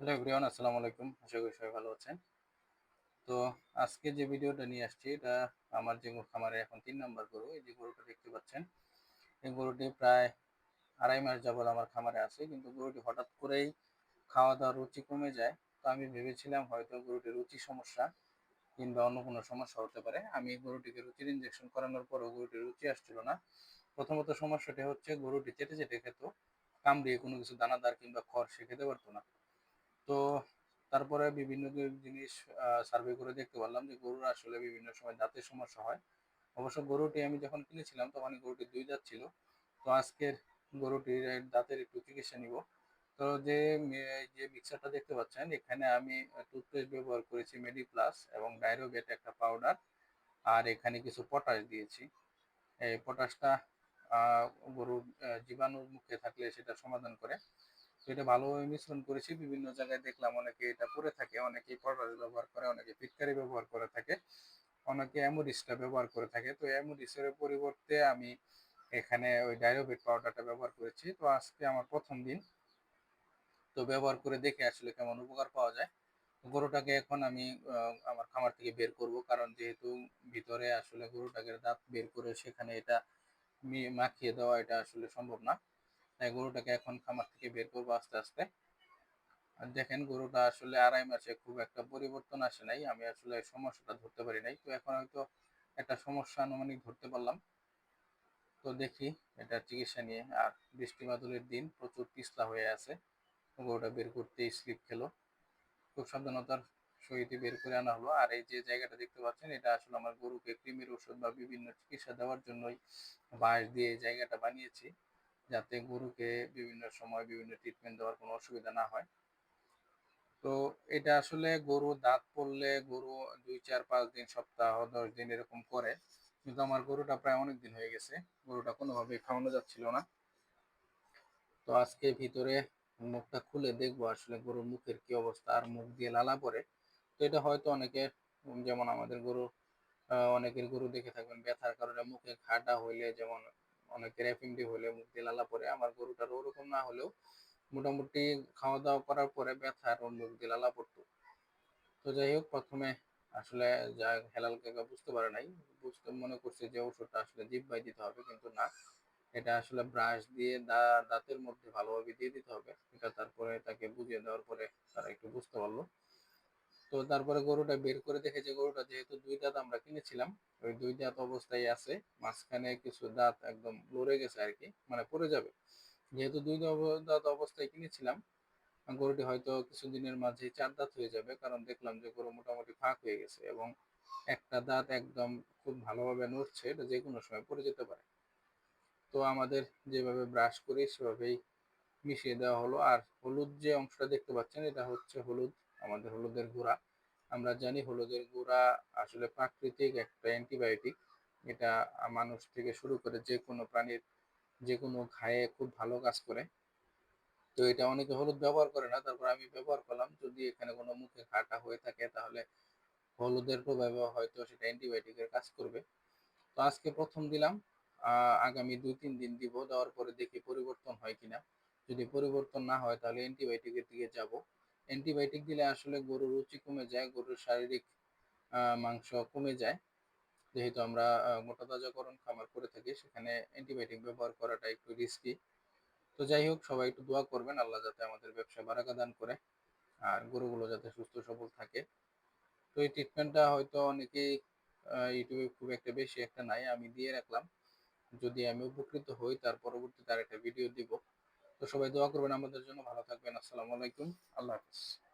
Hello everyone আসসালামু আলাইকুম। আশা করি সবাই ভালো আছেন। তো আজকে যে ভিডিওটা নিয়ে আসছি, এটা আমার যে খামারে এখন তিন নাম্বার গরু, এই যে গরুটা দেখতে পাচ্ছেন, এই গরুটি প্রায় আড়াই মাস যাবত আমার খামারে আছে, কিন্তু গরুটি হঠাৎ করেই খাওয়া দাওয়ার রুচি কমে যায়। তো আমি ভেবেছিলাম হয়তো গরুটির রুচি সমস্যা কিংবা অন্য কোনো সমস্যা হতে পারে। আমি গরুটিকে রুচির ইঞ্জেকশন করানোর পরও গরুটির রুচি আসছিল না। প্রথমত সমস্যাটি হচ্ছে গরুটি চেটে চেটে খেত, কামড়িয়ে কোনো কিছু দানাদার কিংবা খড় সে খেতে পারতো না। তো তারপরে বিভিন্ন জিনিস সার্ভে করে দেখতে পারলাম যে গরুর আসলে বিভিন্ন সময় দাঁতের সমস্যা হয়। অবশ্য গরুটি আমি যখন কিনেছিলাম তখন গরুটি দুই দাঁত ছিল। তো আজকের গরুটির দাঁতের একটু চিকিৎসা নিব। তো যে যে মিক্সারটা দেখতে পাচ্ছেন, এখানে আমি টুথপেস্ট ব্যবহার করেছি মেডি প্লাস এবং ডাইরোগেট একটা পাউডার আর এখানে কিছু পটাশ দিয়েছি। এই পটাশটা গরুর জীবাণুর মুখে থাকলে সেটা সমাধান করে। এটা ভালোভাবে মিশ্রণ করেছি, বিভিন্ন জায়গায় দেখলাম অনেকে এটা করে থাকে অনেকে পটাশ ব্যবহার করে, অনেকে ফিটকারি ব্যবহার করে থাকে, অনেকে অ্যামোডিসটা ব্যবহার করে থাকে। তো অ্যামোডিসের পরিবর্তে আমি এখানে ওই ডাইরোবিট পাউডারটা ব্যবহার করেছি। তো আজকে আমার প্রথম দিন। তো ব্যবহার করে দেখে আসলে কেমন উপকার পাওয়া যায়। গরুটাকে এখন আমি আমার খামার থেকে বের করব, কারণ যেহেতু ভিতরে আসলে গরুটাকে দাঁত বের করে সেখানে এটা মাখিয়ে দেওয়া এটা আসলে সম্ভব না। তাই গরুটাকে এখন খামার থেকে বের করব আস্তে আস্তে। আর দেখেন, গরুটা আসলে আড়াই মাসে খুব একটা পরিবর্তন আসে নাই। আমি আসলে সমস্যাটা ধরতে পারি নাই। তো এখন হয়তো একটা সমস্যা আনুমানিক ধরতে পারলাম। তো দেখি, এটা চিকিৎসা নিয়ে। আর বৃষ্টি বাদলের দিন প্রচুর পিছলা হয়ে আছে। গরুটা বের করতে স্লিপ খেলো। খুব সাবধানতার সহিত বের করে আনা হলো। আর এই যে জায়গাটা দেখতে পাচ্ছেন, এটা আসলে আমার গরুকে কৃমির ওষুধ বা বিভিন্ন চিকিৎসা দেওয়ার জন্যই বাঁশ দিয়ে জায়গাটা বানিয়েছি। যাতে গরুকে বিভিন্ন সময় বিভিন্ন ট্রিটমেন্ট দেওয়ার কোনো অসুবিধা না হয়। তো এটা আসলে গরু দাঁত পড়লে গরু দুই, চার, পাঁচ দিন, সপ্তাহ, দশ দিন এরকম করে। কিন্তু আমার গরুটা প্রায় অনেক দিন হয়ে গেছে। গরুটা কোনোভাবে খাওয়ানো যাচ্ছিল না। তো আজকে ভিতরে মুখটা খুলে দেখব আসলে গরুর মুখের কি অবস্থা আর মুখ দিয়ে লালা পরে তো এটা হয়তো অনেকের যেমন আমাদের গরু অনেকের গরু দেখে থাকবেন, ব্যথার কারণে মুখে ঘাটা হইলে যেমন অনেকের এফএমডি হলে দিয়ে লালা পরে, আমার গরুটার ওরকম না হলেও মোটামুটি খাওয়া দাওয়া করার পরে ব্যথা আর মুখ দিয়ে লালা পড়তো। তো যাই হোক, প্রথমে আসলে যা হেলাল কাকা বুঝতে পারে নাই, বুঝতে মনে করছে যে ওষুধটা আসলে জিব্বাই দিতে হবে, কিন্তু না। এটা আসলে ব্রাশ দিয়ে দাঁতের মধ্যে ভালোভাবে দিয়ে দিতে হবে। এটা তারপরে তাকে বুঝিয়ে দেওয়ার পরে তারা একটু বুঝতে পারল। তো তারপরে গরুটা বের করে দেখে যে গরুটা যেহেতু দুই দাঁত আমরা কিনেছিলাম, ওই দুই দাঁত অবস্থায় আছে, মাঝখানে কিছু দাঁত একদম লড়ে গেছে আর কি মানে পড়ে যাবে। যেহেতু দুই দাঁত অবস্থায় কিনেছিলাম, গরুটি হয়তো কিছুদিনের মাঝে চার দাঁত হয়ে যাবে, কারণ দেখলাম যে গরু মোটামুটি ফাঁক হয়ে গেছে এবং একটা দাঁত একদম খুব ভালোভাবে নড়ছে, এটা যে কোনো সময় পড়ে যেতে পারে। তো আমাদের যেভাবে ব্রাশ করি সেভাবেই মিশিয়ে দেওয়া হলো, আর হলুদ যে অংশটা দেখতে পাচ্ছেন, এটা হচ্ছে হলুদ আমাদের হলুদের গুঁড়া। আমরা জানি হলুদের গুঁড়া আসলে প্রাকৃতিক একটা অ্যান্টিবায়োটিক। এটা মানুষ থেকে শুরু করে যে কোনো প্রাণীর, যে কোনো ঘায়ে খুব ভালো কাজ করে। তো এটা অনেকে হলুদ ব্যবহার করে না। তারপর আমি ব্যবহার করলাম। যদি এখানে কোনো মুখে ঘাটা হয়ে থাকে তাহলে হলুদের প্রভাবে হয়তো সেটা অ্যান্টিবায়োটিকের কাজ করবে। তো আজকে প্রথম দিলাম। আগামী দুই, তিন দিন দিব। দেওয়ার পরে দেখি পরিবর্তন হয় কিনা। যদি পরিবর্তন না হয় তাহলে অ্যান্টিবায়োটিকের দিকে যাব। অ্যান্টিবায়োটিক দিলে আসলে গরুর রুচি কমে যায়, গরুর শারীরিক মাংস কমে যায়। যেহেতু আমরা মোটা তাজাকরণ খামার করে থাকি, সেখানে অ্যান্টিবায়োটিক ব্যবহার করাটা একটু রিস্কি তো যাই হোক, সবাই একটু দোয়া করবেন, আল্লাহ যাতে আমাদের ব্যবসা বারাকা দান করে, আর গরুগুলো যাতে সুস্থ সবল থাকে। তো এই ট্রিটমেন্টটা হয়তো অনেকেই ইউটিউবে খুব একটা বেশি একটা নাই, আমি দিয়ে রাখলাম। যদি আমি উপকৃত হই, তার পরবর্তীতে আর একটা ভিডিও দিব। তো সবাই দোয়া করবেন আমাদের জন্য ভালো থাকবেন। আসসালামু আলাইকুম। আল্লাহ হাফিজ।